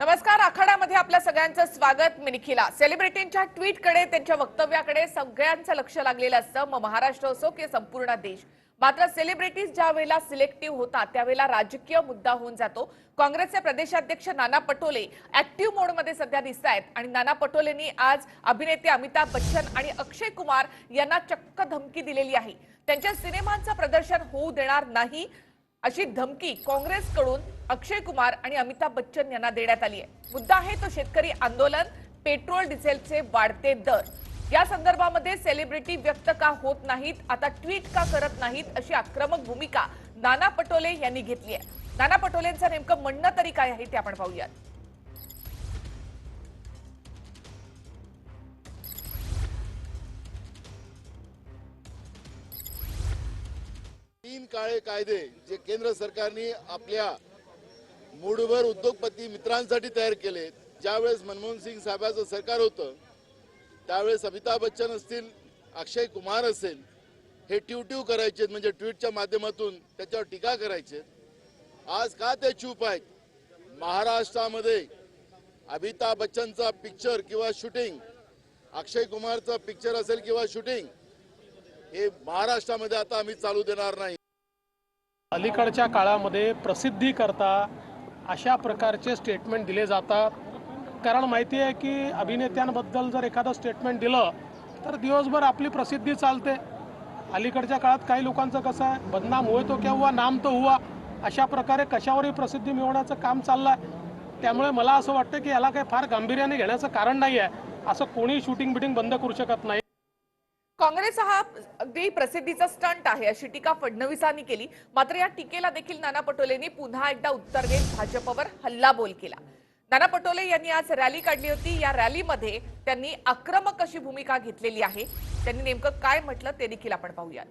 नमस्कार आखाड्यामध्ये आपल्या सगळ्यांचं स्वागत मी निखिला सेलिब्रिटींच्या ट्विटकडे त्यांच्या वक्तव्याकडे सगळ्यांचं लक्ष लागलेलं असतं. मग महाराष्ट्र असो की संपूर्ण देश. मात्र सेलिब्रिटीज ज्या वेळेला सिलेक्टिव्ह होतात त्यावेळेला राजकीय मुद्दा होऊन जातो. काँग्रेसचे प्रदेशाध्यक्ष नाना पटोले ऍक्टिव्ह मोडमध्ये सध्या दिसत आहेत. आणि नाना पटोलेंनी आज अभिनेते अमिताभ बच्चन आणि अक्षय कुमार यांना चक्क धमकी दिलेली आहे. त्यांच्या सिनेमांचं प्रदर्शन होऊ देणार नाही. अशी धमकी काँग्रेसकडून अक्षय कुमार आणि अमिताभ बच्चन यांना देण्यात आली आहे. मुद्दा आहे तो शेतकरी आंदोलन पेट्रोल डिझेलचे वाढते दर. या संदर्भामध्ये सेलिब्रिटी व्यक्त का होत नाहीत आता ट्विट का करत नाहीत अशी आक्रमक भूमिका नाना पटोले यांनी घेतली आहे. नाना पटोलेंचं नेमकं म्हणणं तरी काय आहे ते आपण पाहूयात. काळे कायदे जे केंद्र सरकारने आपल्या मूडभर उद्योगपती मित्रांसाठी तयार केले ज्यावेळेस मनमोहन सिंग साहेबांचं सरकार होतं त्यावेळेस अमिताभ बच्चन असतील अक्षय कुमार असेल हे ट्यूट्यू करायचे म्हणजे ट्विटच्या माध्यमातून त्याच्यावर टीका करायचे. आज का ते चूप आहेत? महाराष्ट्रामध्ये अमिताभ बच्चनचा पिक्चर किंवा शूटिंग अक्षय कुमारचा पिक्चर असेल किंवा शूटिंग हे महाराष्ट्रामध्ये आता आम्ही चालू देणार नाही. अलीकडच्या काळामध्ये प्रसिद्धी करता अशा प्रकारचे स्टेटमेंट दिले जातात. कारण माहिती आहे की अभिनेत्यांबद्दल जर एखादं स्टेटमेंट दिलं तर दिवसभर आपली प्रसिद्धी चालते. अलीकडच्या काळात काही लोकांचं कसं आहे बदनाम होय तो क्या नाम तो हुआ अशा प्रकारे कशावरही प्रसिद्धी मिळवण्याचं काम चाललं आहे त्यामुळे मला असं वाटतं की याला काही फार गांभीर्याने घेण्याचं कारण नाही आहे असं कोणी शूटिंग बिटिंग बंद करू शकत नाही. काँग्रेस हा अगदी प्रसिद्धीचा स्टंट आहे. अशी टीका फडणवीसांनी केली. मात्र या टीकेला देखील नाना पटोलेंनी पुन्हा एकदा उत्तर देत भाजपवर हल्लाबोल केला. नाना पटोले यांनी आज रॅली काढली होती. या रॅलीमध्ये त्यांनी आक्रमक अशी भूमिका घेतलेली आहे. त्यांनी नेमकं काय म्हटलं ते देखील आपण पाहूयात.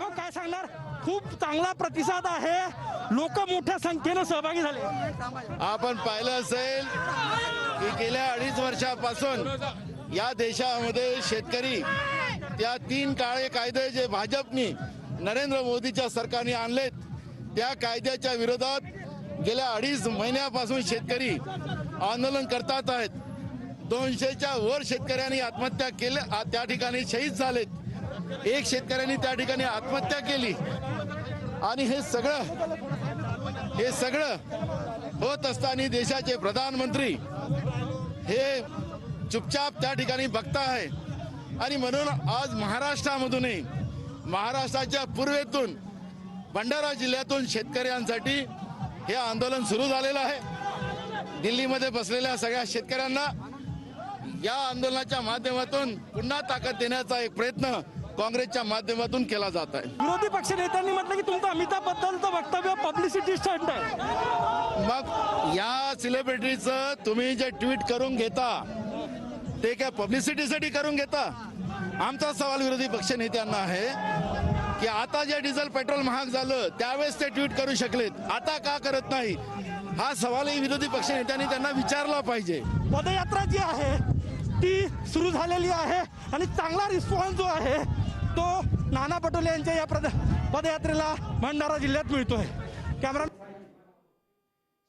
हो, काय सांगणार? खूप चांगला प्रतिसाद आहे. लोक मोठ्या संख्येनं सहभागी झाले. आपण पाहिलं असेल की गेल्या अडीच वर्षापासून या देशामध्ये शेतकरी त्या तीन काळे कायदे जे भाजपनी नरेंद्र मोदीच्या सरकारने आणलेत त्या कायद्याच्या विरोधात गेल्या अडीच महिन्यापासून शेतकरी आंदोलन करतात आहेत. दोनशेच्या वर शेतकऱ्यांनी आत्महत्या केल्या त्या ठिकाणी शहीद झालेत. एक शेतकऱ्यांनी त्या ठिकाणी आत्महत्या केली. आणि हे सगळं हे सगळं होत असताना देशाचे प्रधानमंत्री हे चुपचाप त्या ठिकाणी बघताय आणि म्हणून आज महाराष्ट्रामधूनही महाराष्ट्राच्या पूर्वेतून भंडारा जिल्ह्यातून शेतकऱ्यांसाठी हे आंदोलन सुरू झालेलं आहे. दिल्लीमध्ये बसलेल्या सगळ्या शेतकऱ्यांना या आंदोलनाच्या माध्यमातून पुन्हा ताकद देण्याचा एक प्रयत्न काँग्रेसच्या माध्यमातून केला जात आहे. विरोधी पक्ष नेत्यांनी म्हटलं की तुमचं अमिताभ बद्दलचं वक्तव्य पब्लिसिटी स्टंट आहे. मग या सेलिब्रिटीचं तुम्ही जे ट्विट करून घेता ते काय पब्लिसिटीसाठी करून घेता? आमचा सवाल विरोधी पक्ष नेत्यांना आहे की आता जे डिझेल पेट्रोल महाग झालं त्यावेळेस ते ट्विट करू शकलेत. आता का करत नाही? हा सवालही विरोधी पक्ष नेत्यांनी त्यांना विचारला पाहिजे. पदयात्रा जी आहे ती सुरू झालेली आहे आणि चांगला रिस्पॉन्स जो आहे तो नाना पटोले यांच्या या पदयात्रेला भंडारा जिल्ह्यात मिळतोय. कॅमेरा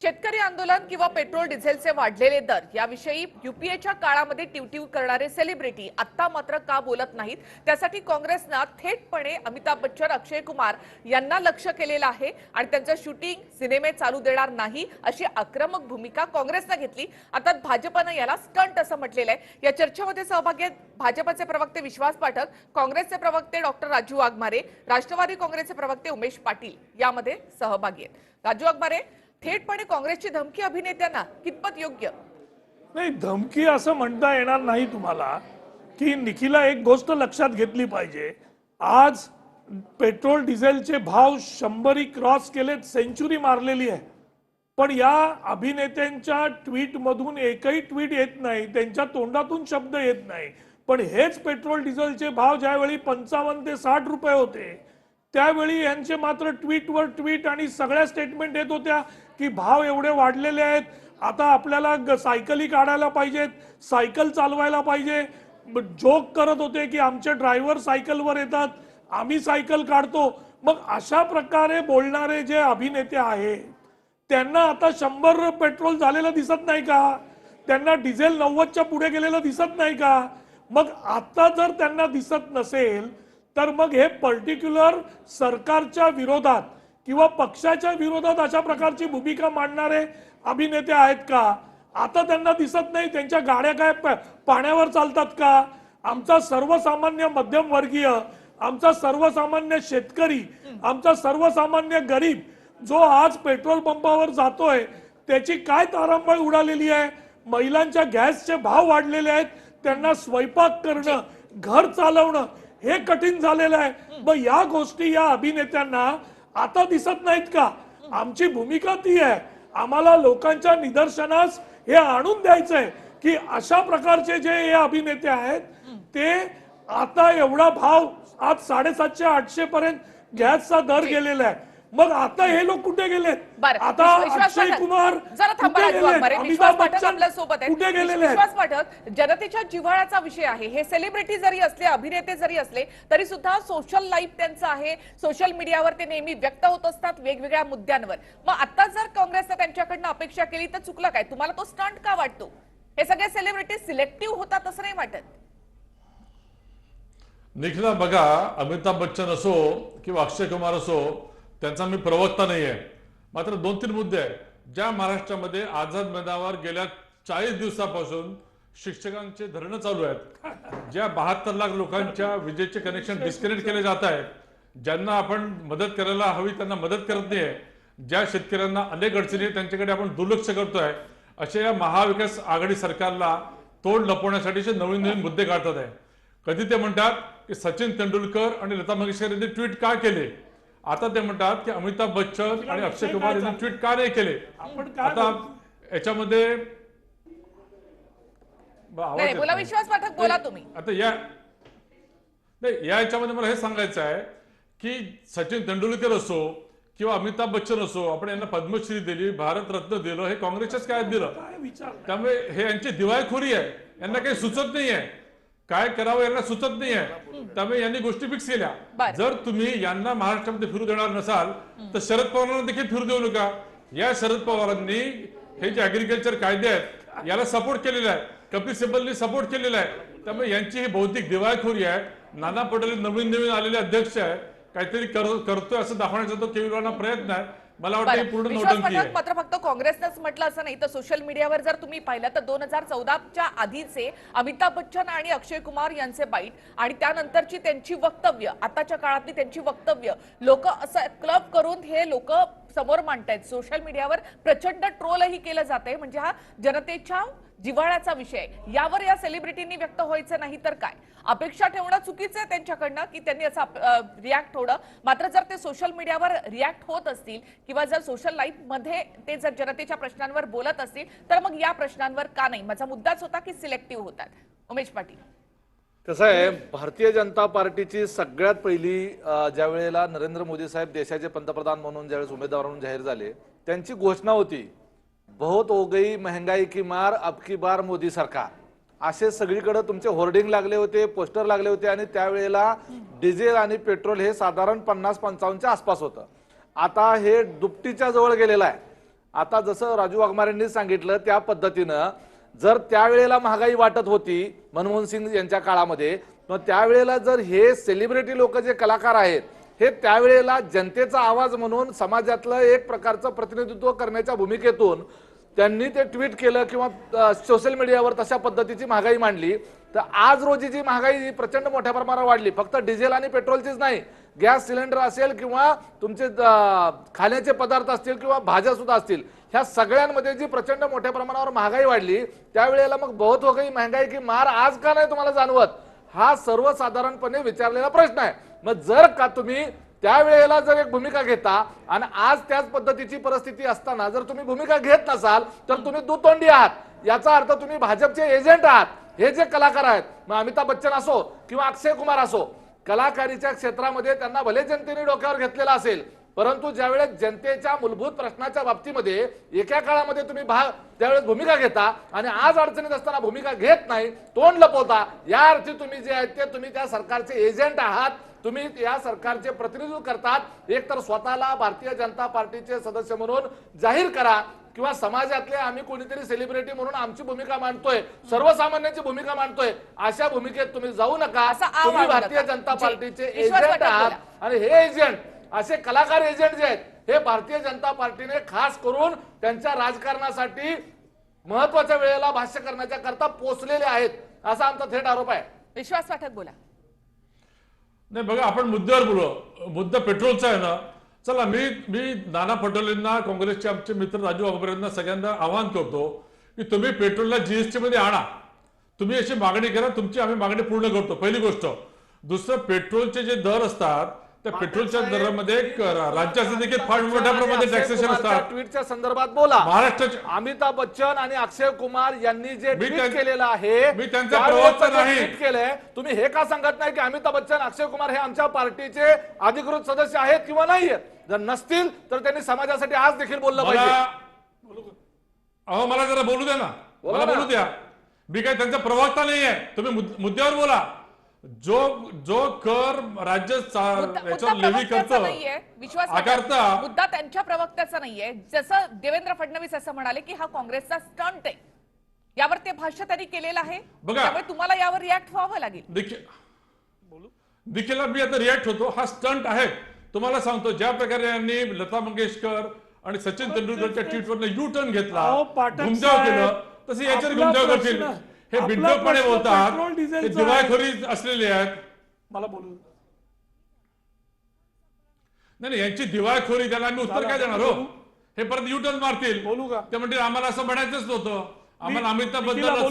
शेतकरी आंदोलन किंवा पेट्रोल डिझेलचे वाढलेले दर याविषयी युपीएच्या काळामध्ये टिवटिव करणारे सेलिब्रिटी आत्ता मात्र का बोलत नाहीत? त्यासाठी काँग्रेसनं थेटपणे अमिताभ बच्चन अक्षय कुमार यांना लक्ष केलेलं आहे आणि त्यांचं शूटिंग सिनेमे चालू देणार नाही अशी आक्रमक भूमिका काँग्रेसनं घेतली. आता भाजपनं याला स्टंट असं म्हटलेलं आहे. या चर्चेमध्ये सहभागी आहेत भाजपचे प्रवक्ते विश्वास पाठक काँग्रेसचे प्रवक्ते डॉक्टर राजू वाघमारे राष्ट्रवादी काँग्रेसचे प्रवक्ते उमेश पाटील यामध्ये सहभागी आहेत. राजू वाघमारे थेटपणे काँग्रेसची धमकी अभिनेत्यांना कितपत योग्य? नाही धमकी असं म्हणता येणार नाही तुम्हाला की निखिला एक गोष्ट लक्षात घेतली पाहिजे. आज पेट्रोल डिझेलचे भाव शंभरी क्रॉस केलेत सेंचुरी मारलेली आहे. पण या अभिनेत्यांच्या ट्विटमधून एकही ट्विट येत नाही त्यांच्या तोंडातून शब्द येत नाही. पण हेच पेट्रोल डिझेलचे भाव ज्यावेळी पंचावन्न ते साठ रुपये होते त्यावेळी यांचे मात्र ट्विटवर ट्विट आणि सगळ्या स्टेटमेंट येत होत्या की भाव एवढे वाढलेले आहेत. आता आपल्याला सायकली काढायला पाहिजेत सायकल चालवायला पाहिजे. जोक करत होते की आमचे ड्रायव्हर सायकलवर येतात आम्ही सायकल काढतो. मग अशा प्रकारे बोलणारे जे अभिनेते आहेत त्यांना आता शंभर पेट्रोल झालेलं दिसत नाही का? त्यांना डिझेल नव्वदच्या पुढे गेलेलं दिसत नाही का? मग आता जर त्यांना दिसत नसेल तर मग हे पर्टिक्युलर सरकारच्या विरोधात किंवा पक्षाच्या विरोधात अशा प्रकारची भूमिका मांडणारे अभिनेते आहेत का? आता त्यांना दिसत नाही. त्यांच्या गाड्या काय प- पाण्यावर चालतात का? आमचा सर्वसामान्य मध्यमवर्गीय आमचा सर्वसामान्य शेतकरी आमचा सर्वसामान्य गरीब जो आज पेट्रोल पंपावर जातोय त्याची काय तारांबळ उडालेली आहे? महिलांच्या गॅसचे भाव वाढलेले आहेत. त्यांना स्वयंपाक करणं घर चालवणं हे कठीण झालेलं आहे. मग या गोष्टी या अभिनेत्यांना आता दिसत नाहीत का? आमची भूमिका ती आहे. आम्हाला लोकांच्या निदर्शनास हे आणून द्यायचंय की अशा प्रकारचे जे हे अभिनेते आहेत ते आता एवढा भाव आज साडेसातशे आठशे पर्यंत गॅसचा दर गेलेला आहे. मग आता हे लोक कुठे गेलेत बरं आता विश्वास अक्षय कुमार कुठे गेलेले विश्वास पाठक जनतेच्या जिव्हाळ्याचा विषय आहे. हे सेलिब्रिटी जरी असले अभिनेते जरी असले तरी सुद्धा सोशल लाईफ त्यांचं आहे. सोशल मीडियावर ते नेहमी व्यक्त होत असतात वेगवेगळ्या मुद्द्यांवर. मग आता जर काँग्रेसनं त्यांच्याकडनं अपेक्षा केली तर चुकलं काय? तुम्हाला तो स्टंट का वाटतो? हे सगळे सेलिब्रिटी सिलेक्टिव्ह होतात असं नाही वाटत. निखिला बघा अमिताभ बच्चन असो किंवा अक्षय कुमार असो त्यांचा मी प्रवक्ता नाही आहे मात्र दोन तीन मुद्दे आहेत. ज्या महाराष्ट्रामध्ये आझाद मैदानावर गेल्या चाळीस दिवसापासून शिक्षकांचे धरणं चालू आहेत. ज्या बहात्तर लाख लोकांच्या विजेचे कनेक्शन डिस्कनेक्ट केले जात आहेत ज्यांना आपण मदत करायला हवी त्यांना मदत करत नाहीये ज्या शेतकऱ्यांना अनेक अडचणी त्यांच्याकडे आपण दुर्लक्ष करतोय अशा या महाविकास आघाडी सरकारला तोंड लपवण्यासाठीचे नवीन नवीन मुद्दे काढतात आहे. कधी ते म्हणतात की सचिन तेंडुलकर आणि लता मंगेशकर यांनी ट्विट का केले? आता ते म्हणतात की अमिताभ बच्चन आणि अक्षय कुमार यांनी ट्विट का नाही केले? आता याच्यामध्ये बोला. विश्वास पाठक बोला तुम्ही. आता या नाही या याच्यामध्ये मला हे सांगायचं आहे की सचिन तेंडुलकर असो किंवा अमिताभ बच्चन असो आपण यांना पद्मश्री दिली भारतरत्न दिलं हे काँग्रेसच्याच दिलं. काय विचार त्यामुळे हे यांची दिवाळखोरी आहे. यांना काही सुचत नाही आहे काय करावं यांना सुचत नाही आहे त्यामुळे यांनी गोष्टी फिक्स केल्या. जर तुम्ही यांना महाराष्ट्रामध्ये फिरू देणार नसाल तर शरद पवारांना देखील फिरू देऊ नका. या शरद पवारांनी हे जे अग्रिकल्चर कायदे आहेत याला सपोर्ट केलेला आहे. कपिल सिब्बलनी सपोर्ट केलेला आहे. त्यामुळे यांची ही बौद्धिक दिवाळखोरी आहे. नाना पटोले नवीन नवीन आलेले अध्यक्ष आहे काहीतरी कर- करतोय असं दाखवण्याचा तो केविलांना प्रयत्न आहे. मला वाटतं. पूर्ण नौटंकी मात्र फक्त काँग्रेसनंच म्हटलं असं नाही तर सोशल मीडियावर जर तुम्ही पाहिलं तर दोन हजार चौदाच्या आधीचे अमिताभ बच्चन आणि अक्षय कुमार यांचे बाईट आणि त्यानंतरची त्यांची वक्तव्य आताच्या काळातली त्यांची वक्तव्य लोक असं क्लब करून हे लोक समोर मांडतायत. सोशल मीडियावर प्रचंड ट्रोलही केलं जात आहे म्हणजे हा जनतेच्या जिव्हाळ्याचा विषय. आहे. यावर या सेलिब्रिटींनी व्यक्त व्हायचं नाही तर काय? अपेक्षा ठेवणं चुकीचं आहे त्यांच्याकडनं की त्यांनी असं रिॲक्ट होणं मात्र जर ते सोशल मीडियावर रिॲक्ट होत असतील किंवा जर सोशल लाईफमध्ये ते जर जनतेच्या प्रश्नांवर बोलत असतील तर मग या प्रश्नांवर का नाही? माझा मुद्दाच होता की सिलेक्टिव्ह होतात. उमेश पाटील. कसं आहे भारतीय जनता पार्टीची सगळ्यात पहिली ज्या वेळेला नरेंद्र मोदी साहेब देशाचे पंतप्रधान म्हणून ज्यावेळेस उमेदवार म्हणून जाहीर झाले त्यांची घोषणा होती बहुत हो गई महंगाई की मार अब की बार मोदी सरकार. असे सगळीकडे तुमचे होर्डिंग लागले होते पोस्टर लागले होते आणि त्यावेळेला डिझेल आणि पेट्रोल हे साधारण पन्नास पंचावन्नच्या आसपास होतं. आता हे दुपटीच्या जवळ गेलेलं आहे. आता जसं राजू वाघमारेंनी सांगितलं त्या पद्धतीनं जर त्यावेळेला महागाई वाटत होती मनमोहन सिंग यांच्या काळामध्ये मग त्यावेळेला जर हे सेलिब्रिटी लोक जे कलाकार आहेत हे त्यावेळेला जनतेचा आवाज म्हणून समाजातलं एक प्रकारचं प्रतिनिधित्व करण्याच्या भूमिकेतून त्यांनी ते ट्विट केलं किंवा सोशल मीडियावर तशा पद्धतीची महागाई मांडली तर आज रोजी जी महागाई प्रचंड मोठ्या प्रमाणावर वाढली फक्त डिझेल आणि पेट्रोलचीच नाही गॅस सिलेंडर असेल किंवा तुमचे खाण्याचे पदार्थ असतील किंवा भाज्या सुद्धा असतील ह्या सगळ्यांमध्ये जी प्रचंड मोठ्या प्रमाणावर महागाई वाढली त्यावेळेला मग बहुत हो गई महागाई की मार आज का नाही तुम्हाला जाणवत? हा सर्वसाधारणपणे विचारलेला प्रश्न आहे. मग जर का तुम्ही त्यावेळेला जर एक भूमिका घेता आणि आज त्याच पद्धतीची परिस्थिती असताना जर तुम्ही भूमिका घेत नसाल तर तुम्ही दुतोंडी आहात. याचा अर्थ तुम्ही भाजपचे एजंट आहात. हे जे कलाकार आहेत मग अमिताभ बच्चन असो किंवा अक्षय कुमार असो कलाकारीच्या क्षेत्रामध्ये त्यांना भले जनतेने डोक्यावर घेतलेला असेल परंतु ज्यावेळेस जनतेच्या मूलभूत प्रश्नाच्या बाबतीमध्ये एका काळामध्ये तुम्ही भाग त्यावेळेस भूमिका घेता आणि आज अडचणीत असताना भूमिका घेत नाही तोंड लपवता या अर्थी तुम्ही जे आहेत ते तुम्ही त्या सरकारचे एजंट आहात तुम्ही या सरकारचे प्रतिनिधित्व करतात एकतर स्वतःला भारतीय जनता पार्टीचे सदस्य म्हणून जाहीर करा किंवा समाजातले आम्ही कोणीतरी सेलिब्रिटी म्हणून आमची भूमिका मांडतोय सर्वसामान्यांची भूमिका मांडतोय अशा भूमिकेत तुम्ही जाऊ नका तुम्ही. भारतीय जनता. पार्टीचे एजंट आहात. आणि हे एजंट असे कलाकार एजंट जे आहेत हे भारतीय जनता पार्टीने खास करून त्यांच्या राजकारणासाठी महत्त्वाच्या वेळेला भाष्य करण्याच्या करता पोचलेले आहेत असा आमचा थेट आरोप आहे विश्वास पाठक बोला नाही बघा आपण मुद्द्यावर बोलू मुद्दा पेट्रोलचा आहे ना चला मी मी नाना पटोलेंना काँग्रेसचे आमचे मित्र राजू अकबरेंना सगळ्यांना आवाहन करतो की तुम्ही पेट्रोलला जीएसटी मध्ये आणा. तुम्ही अशी मागणी करा तुमची आम्ही मागणी पूर्ण करतो. पहिली गोष्ट दुसरं पेट्रोलचे जे दर असतात त्या पेट्रोलच्या दरामध्ये राज्याचे देखील फार मोठ्या प्रमाणात टॅक्सेशन असतात. ट्विटच्या संदर्भात बोला. महाराष्ट्राचे अमिताभ बच्चन आणि अक्षय कुमार यांनी जे ट्विट केलेलं आहे मी त्यांचा प्रवक्ता नाही. ट्विट केलंय. तुम्ही हे का सांगत नाही की अमिताभ बच्चन अक्षय कुमार हे आमच्या पार्टीचे अधिकृत सदस्य आहेत किंवा नाही आहेत जर नसतील तर त्यांनी समाजासाठी आज देखील बोललं पाहिजे. अहो मला जरा बोलू द्या ना. मला. बोलू द्या. मी काय त्यांचा प्रवक्ता नाही आहे तुम्ही मुद- मुद्द्यावर बोला. जो जो कर राज्य लेवी करतं नाहीये विश्वास मुद्दा त्यांच्या प्रवक्त्याचा नाहीये. जसं देवेंद्र फडणवीस असं म्हणाले की हा काँग्रेसचा स्टंट आहे. यावर ते भाष्य त्यांनी केलेलं आहे. बघा. त्यामुळे तुम्हाला यावर रिॲक्ट व्हावं लागेल. देखील देखील मी आता रिॲक्ट होतो. हा स्टंट आहे. तुम्हाला सांगतो ज्या प्रकारे यांनी लता मंगेशकर आणि सचिन तेंडुलकरच्या ट्विटवर यू टर्न घेतला घुमजाव केलं तसे याच्यावर करतील हे प्रश्न बोलतात हे. दिवाळखोरी असलेले आहेत मला बोलू नाही यांची दिवाळखोरी त्याला आम्ही उत्तर काय देणार हो. हे परत यू टर्न मारतील बोलू का? ते म्हणतील आम्हाला असं म्हणायचंच नव्हतं आम्हाला अमिताभ बोलायचं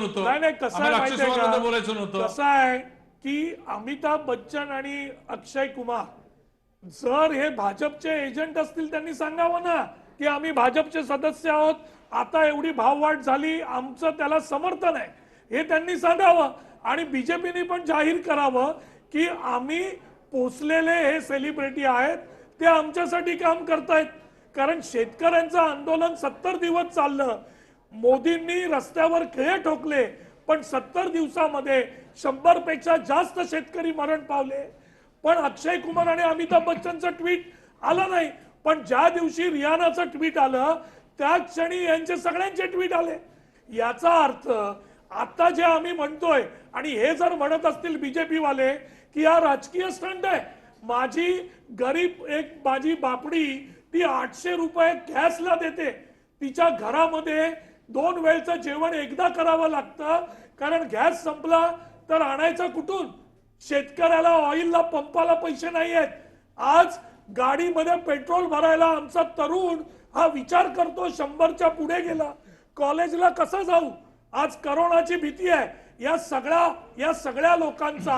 नव्हतं कसं आम्हाला? बोलायचं नव्हतं कसं आहे की अमिताभ बच्चन आणि अक्षय कुमार जर हे भाजपचे एजंट असतील त्यांनी सांगावं ना की आम्ही भाजपचे सदस्य आहोत आता एवढी भाववाढ झाली आमचं त्याला समर्थन आहे. हे त्यांनी सांगावं आणि बीजेपीने पण जाहीर करावं की आम्ही पोचलेले हे सेलिब्रिटी आहेत ते आमच्यासाठी काम करतायत. कारण शेतकऱ्यांचं आंदोलन सत्तर दिवस चाललं. मोदींनी रस्त्यावर खेळे ठोकले पण सत्तर दिवसामध्ये शंभरपेक्षा जास्त शेतकरी मरण पावले. पण अक्षय कुमार आणि अमिताभ बच्चनचं ट्विट आलं नाही. पण ज्या दिवशी रियानाचं ट्विट आलं त्या क्षणी यांचे सगळ्यांचे ट्विट आले. याचा अर्थ आता जे आम्ही म्हणतोय आणि हे जर म्हणत असतील बीजेपी वाले की हा राजकीय स्टंट आहे. माझी गरीब एक माझी बापडी ती आठशे रुपये गॅसला देते. तिच्या घरामध्ये दोन वेळचं जेवण एकदा करावं लागतं कारण गॅस संपला तर आणायचा कुठून? शेतकऱ्याला ऑइलला पंपाला पैसे नाही आहेत आज गाडीमध्ये पेट्रोल भरायला आमचा तरुण हा विचार करतो शंभरच्या पुढे गेला. कॉलेजला कसं जाऊ? आज करोनाची भीती आहे. या सगळ्या या सगळ्या लोकांचा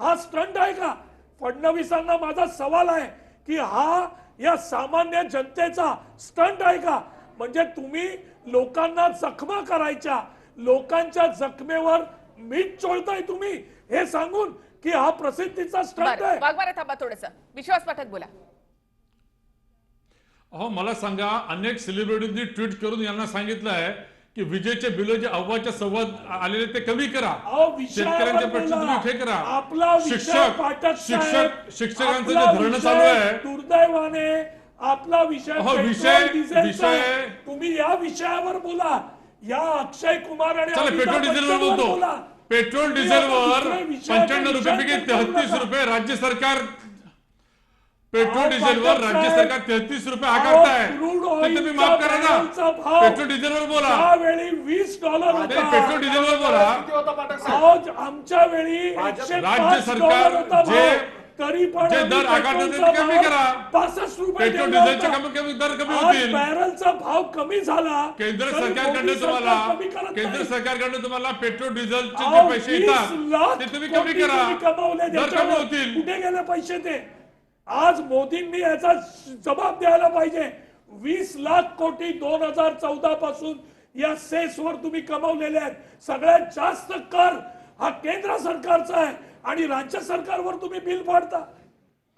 हा स्टंट आहे का? फडणवीसांना माझा सवाल आहे की हा या सामान्य जनतेचा स्टंट आहे का? म्हणजे तुम्ही लोकांना जखमा करायच्या लोकांच्या जखमेवर मीठ चोळताय तुम्ही हे सांगून की हा प्रसिद्धीचा स्टंट आहे. थांबा थोडस. विश्वास पाठक बोला. अहो मला सांगा अनेक सेलिब्रिटींनी ट्विट करून यांना सांगितलं आहे की विजेचे बिल जे अव्वाच्या संवाद आलेले ते कमी करा शेतकऱ्यांचे प्रश्न. तुम्ही हे करा आपला शिक्षक शिक्षक शिक्षकांचं जे धरणं चालू आहे दुर्दैवाने आपला विषय विषय- विषय-. तुम्ही या विषयावर बोला या अक्षय कुमार आणि पेट्रोल डिझेलवर बोलतो बोला पेट्रोल डिझेलवर पंच्याण्णव करू तेहतीस. रुपये राज्य सरकार पेट्रोल डिझेलवर राज्य सरकार तेहतीस रुपये क्रूड तर तुम्ही माफ करा ना पेट्रोल डिझेलवर बोला त्यावेळी वीस डॉलर पेट्रोल डिझेलवर बोला आमच्या वेळी राज्य सरकार जे-. तरी पण जे दर आकारतात ते पेट्रोलचा कमी करा. पासष्ट रुपये पेट्रोल ठेवला डिझेलचे होता. कमी कमी दर कमी आज होतील बॅरलचा भाव कमी झाला केंद्र सरकारकडनं तुम्हाला केंद्र. सरकारकडनं तुम्हाला पेट्रोल डिझेलचे जे पैसे 20 येतात ते तुम्ही कमी करा दर कमी. होतील कुठे गेले पैसे ते आज मोदींनी याचा जबाब द्यायला पाहिजे. वीस लाख कोटी दोन हजार चौदा पासून या सेसवर तुम्ही कमावलेले आहेत. सगळ्यात जास्त कर हा केंद्र सरकारचा आहे आणि राज्य सरकारवर तुम्ही बिल फाडता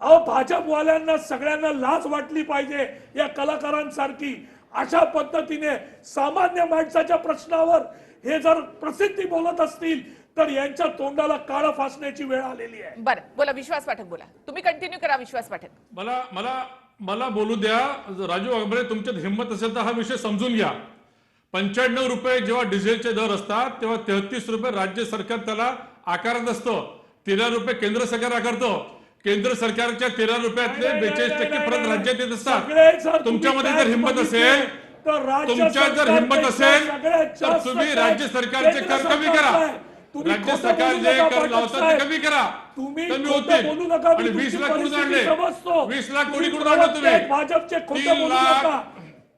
अहो भाजपवाल्यांना सगळ्यांना लाज वाटली पाहिजे या कलाकारांसारखी. अशा पद्धतीने सामान्य माणसाच्या प्रश्नावर हे जर प्रसिद्धी बोलत असतील तर यांच्या तोंडाला काळं फासण्याची वेळ आलेली आहे. बरं बोला विश्वास पाठक बोला. तुम्ही कंटिन्यू करा विश्वास पाठक. मला मला मला बोलू द्या. राजू वाघबरे तुमच्यात हिंमत असेल तर हा विषय समजून घ्या. पंच्याण्णव रुपये जेव्हा डिझेलचे दर असतात तेव्हा तेहतीस रुपये राज्य सरकार त्याला आकारत असतं. तेरा रुपये केंद्र सरकार आकारतं. केंद्र सरकारच्या तेरा रुपयातले बेचाळीस टक्के परत. राज्यात येत असतात. तुमच्यामध्ये जर हिंमत असेल तर तुमच्यात जर हिंमत असेल तर तुम्ही राज्य सरकारचे कर कमी करा. राज्य सरकार जे कर लावतात. कमी करा तुम्ही कमी नका आणि वीस लाख परिस्थिती आणले समजतो. वीस लाख कोटी तुम्ही कुठून आणले तुम्ही भाजपचे खोटं बोलू लाख- नका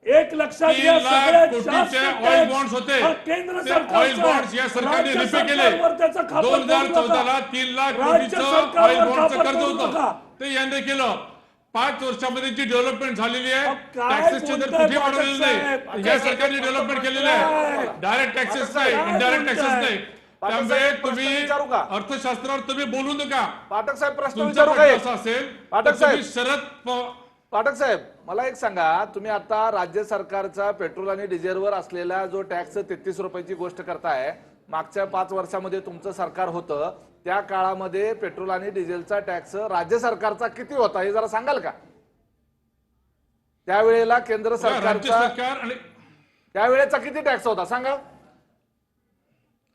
एक लक्षात घ्या सगळ्यात ऑइल बॉन्ड्स होते केंद्र ऑइल. बॉन्ड्स या सरकारने रिपे केले खापर दोन हजार तीन लाख कोटीचं ऑइल बॉन्डचं कर्ज होतं. ते यांनी केलं पाच वर्षामध्ये जी डेव्हलपमेंट झालेली आहे टॅक्सेसचे दर कुठे वाढवलेले? नाही या सरकारने डेव्हलपमेंट केलेलं? आहे डायरेक्ट टॅक्सेस नाही इनडायरेक्ट टॅक्सेस? नाही त्यामुळे तुम्ही का? अर्थशास्त्रावर तुम्ही बोलू नका पाठक साहेब प्रश्न विचारू काय असं असेल पाठक साहेब. शरद पाठक साहेब मला एक सांगा तुम्ही आता राज्य सरकारचा पेट्रोल आणि डिझेलवर असलेला जो टॅक्स तेहतीस रुपयाची गोष्ट करताय मागच्या पाच वर्षामध्ये तुमचं सरकार होतं त्या काळामध्ये पेट्रोल आणि डिझेलचा टॅक्स राज्य सरकारचा किती होता हे जरा सांगाल का त्यावेळेला केंद्र सरकारचा सरकार आणि त्यावेळेचा किती टॅक्स होता सांगा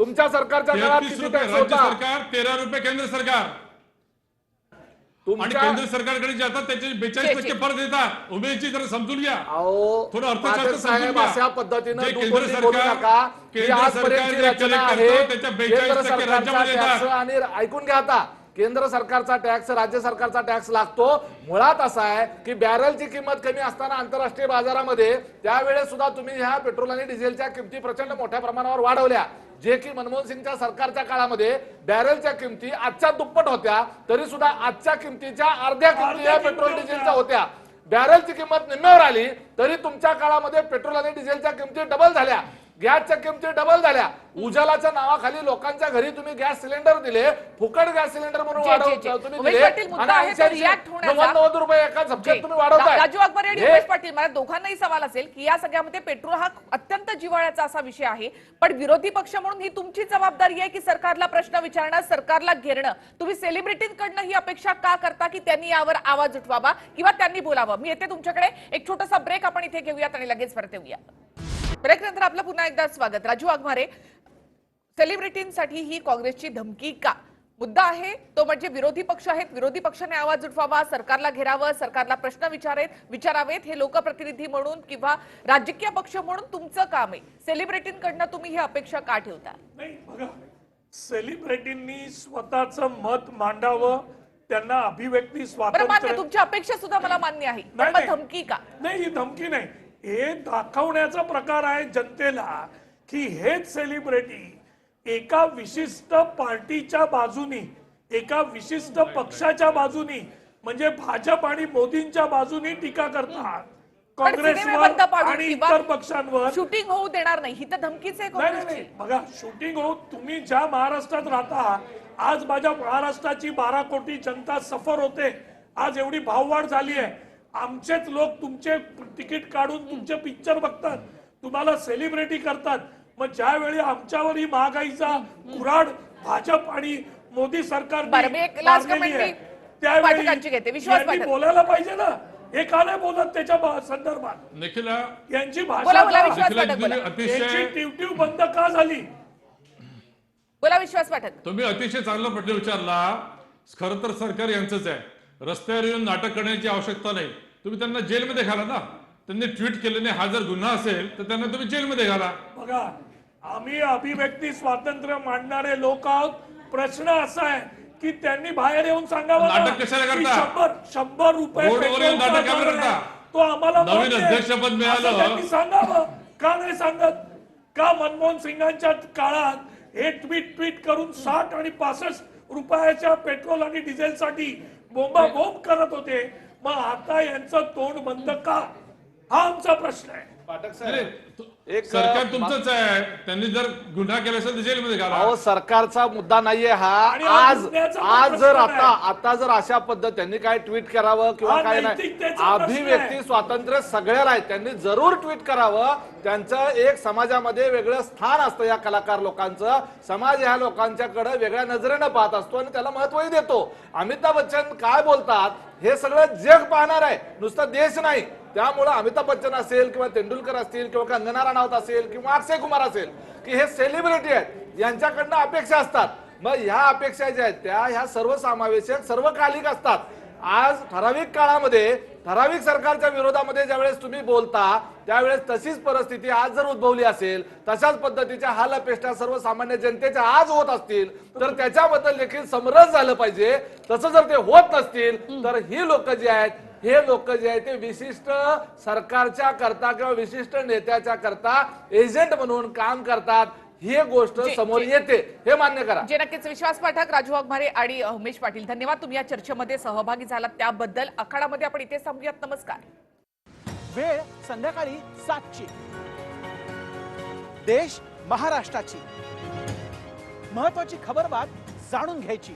तुमच्या सरकारच्या काळात किती टॅक्स राज्य होता? सरकार तेरा रुपये केंद्र सरकार. आणि तुमच्या केंद्र सरकारकडे जे आता त्याचे बेचाळीस टक्के परत येतात उमेदची जरा समजून घ्या. अहो थोडं अर्थशास्त्र पाटील साहेब समजून घ्या. अशा पद्धतीनं जे केंद्र बोलू सरकार- नका. केंद्र आजपर्यंतची सरकार जे रचना collect आहे. करतं, त्याच्या 42% केंद्र टक्के सरकारचा राज्यामध्ये टॅक्स येतात. आणि ऐकून घ्या आता. केंद्र सरकारचा टॅक्स राज्य सरकारचा टॅक्स लागतो. मुळात असा आहे की बॅरलची किंमत कमी असताना आंतरराष्ट्रीय बाजारामध्ये त्यावेळेस सुद्धा तुम्ही ह्या पेट्रोल आणि डिझेलच्या किमती प्रचंड मोठ्या प्रमाणावर वाढवल्या. जे की मनमोहन सिंगच्या सरकारच्या काळामध्ये बॅरलच्या किमती आजच्या दुप्पट होत्या. तरी सुद्धा आजच्या किमतीच्या अर्ध्या किमती या पेट्रोल डिझेलच्या होत्या. बॅरलची किंमत निम्म्यावर आली तरी तुमच्या काळामध्ये पेट्रोल आणि डिझेलच्या किमती डबल झाल्या. गॅसच्या किमती डबल झाल्या. उजालाच्या नावाखाली लोकांच्या घरी तुम्ही गॅस सिलेंडर दिले फुकट गॅस सिलेंडर म्हणून जे, वाढव जे, जे. तुम्ही उमेश दिले पाटील, मुद्दा आणि आहे तो 80 react होण्याचा. नव्वद रुपये एका झपक्यात तुम्ही वाढवताय. राजू अकबर आणि उमेश पाटील मला दोघांनाही सवाल असेल की या सगळ्यामध्ये पेट्रोल हा अत्यंत जिव्हाळ्याचा असा विषय आहे. पण विरोधी पक्ष म्हणून ही तुमची जबाबदारी आहे की सरकारला प्रश्न विचारणं सरकारला घेरणं. तुम्ही सेलिब्रिटींकडनं ही अपेक्षा का करता की त्यांनी यावर आवाज उठवावा किंवा त्यांनी बोलावं? मी येते तुमच्याकडे. एक छोटासा ब्रेक आपण इथे घेऊयात आणि लगेच परत येऊया. ब्रेक नंतर आपलं पुन्हा एकदा स्वागत. राजू वाघमारे सेलिब्रिटींसाठी ही काँग्रेसची धमकी का? मुद्दा आहे तो म्हणजे विरोधी पक्ष आहेत. विरोधी पक्षाने आवाज उठवावा सरकारला घेरावं सरकारला प्रश्न विचारेत विचारावेत हे लोकप्रतिनिधी म्हणून किंवा राजकीय पक्ष म्हणून तुमचं काम आहे. सेलिब्रिटींकडनं तुम्ही ही अपेक्षा का ठेवता? नाही बघा सेलिब्रिटींनी स्वतःचं मत मांडावं त्यांना अभिव्यक्ती स्वातंत्र्य तुमची अपेक्षा सुद्धा मला मान्य आहे. धमकी का? नाही ही धमकी नाही. हे दाखवण्याचा प्रकार आहे जनतेला की हेच सेलिब्रिटी एका विशिष्ट पार्टीच्या बाजूनी एका विशिष्ट पक्षाच्या बाजूनी म्हणजे भाजप आणि मोदींच्या बाजूनी टीका करतात. काँग्रेसवर आणि इतर पक्षांवर शूटिंग होऊ देणार नाही. ही तर धमकीच आहे बघा शूटिंग हो तुम्ही ज्या महाराष्ट्रात राहता आज माझ्या महाराष्ट्राची बारा कोटी जनता सफर होते. आज एवढी भाववाढ झाली आहे. आमचेच लोक तुमचे तिकीट काढून तुमचे पिक्चर बघतात तुम्हाला सेलिब्रिटी करतात. मग ज्यावेळी आमच्यावर ही महागाईचा कुराड भाजप आणि मोदी सरकार पाठक. बोलायला पाहिजे ना. हे का नाही बोलत त्याच्या संदर्भात? निखिला यांची भाषा अतिशय टिवटिव बंद का झाली? बोला विश्वास पाठक. तुम्ही अतिशय चांगला प्रश्न विचारला. खरं तर सरकार यांचंच आहे. रस्त्यावर येऊन नाटक करण्याची आवश्यकता नाही तुम्ही त्यांना जेलमध्ये घाला ना त्यांनी ट्विट केल्याने हा जर गुन्हा असेल तर त्यांना तुम्ही जेलमध्ये घाला बघा आम्ही अभिव्यक्ती स्वातंत्र्य मांडणारे लोक आहोत प्रश्न असा आहे की त्यांनी बाहेर येऊन सांगावं ना नाटक कशाला की करता? शंभर शंभर रुपये येऊन नाटक का दर करता? आहे. तो आम्हाला नवीन मान्य आहे. अध्यक्षपद मिळालं. असं त्यांनी सांगावं का नाही सांगत का मनमोहन सिंगांच्या काळात हे ट्विट ट्विट करून साठ आणि पासष्ट रुपयाच्या पेट्रोल आणि डिझेलसाठी बोंबा बोंब करत होते. मग आता यांचं तोंड बंद का? हा आमचा प्रश्न आहे. पाठक साहेब एक, सरकार तुमचंच आहे. त्यांनी जर गुन्हा केला असेल तर जेलमध्ये घाला. अहो सरकारचा मुद्दा नाहीये हा. आणि हा आज आज जर प्रश्न आता. आता जर अशा पद्धत त्यांनी काय ट्विट करावं किंवा हा काय नाही नैतिकतेचा प्रश्न अभिव्यक्ती आहे. स्वातंत्र्य सगळ्याला आहे. त्यांनी जरूर ट्विट करावं. त्यांचं एक समाजामध्ये वेगळं स्थान असतं या कलाकार लोकांचं. समाज ह्या लोकांच्याकडे वेगळ्या नजरेनं पाहत असतो आणि त्याला महत्वही देतो. अमिताभ बच्चन काय बोलतात? हे सगळं जग पाहणार आहे. नुसतं देश नाही. त्यामुळं अमिताभ बच्चन असेल किंवा तेंडुलकर असतील किंवा कंगना राणावत असेल किंवा अक्षय कुमार असेल की हे सेलिब्रिटी आहेत यांच्याकडनं अपेक्षा असतात. मग ह्या अपेक्षा ज्या आहेत त्या ह्या सर्वसमावेशक सर्वकालिक असतात. आज ठराविक काळामध्ये ठराविक सरकारच्या विरोधामध्ये ज्यावेळेस तुम्ही बोलता त्यावेळेस तशीच परिस्थिती आज जर उद्भवली असेल तशाच पद्धतीच्या हाल अपेक्षा सर्वसामान्य जनतेच्या आज होत असतील तर त्याच्याबद्दल देखील समरस झालं पाहिजे. तसं जर ते होत नसतील तर ही लोक जी आहेत हे लोक जे आहेत ते विशिष्ट सरकारच्या करता किंवा विशिष्ट नेत्याच्या करता एजंट म्हणून काम करतात. ही गोष्ट समोर येते. हे मान्य करा. जे नक्कीच विश्वास पाठक राजू वाघमारे आणि उमेश पाटील धन्यवाद तुम्ही या चर्चेमध्ये सहभागी झालात. त्याबद्दल आखाडामध्ये आपण इथे थांबूयात. नमस्कार. वेळ संध्याकाळी सातची. देश महाराष्ट्राची. महत्वाची खबरबात जाणून घ्यायची.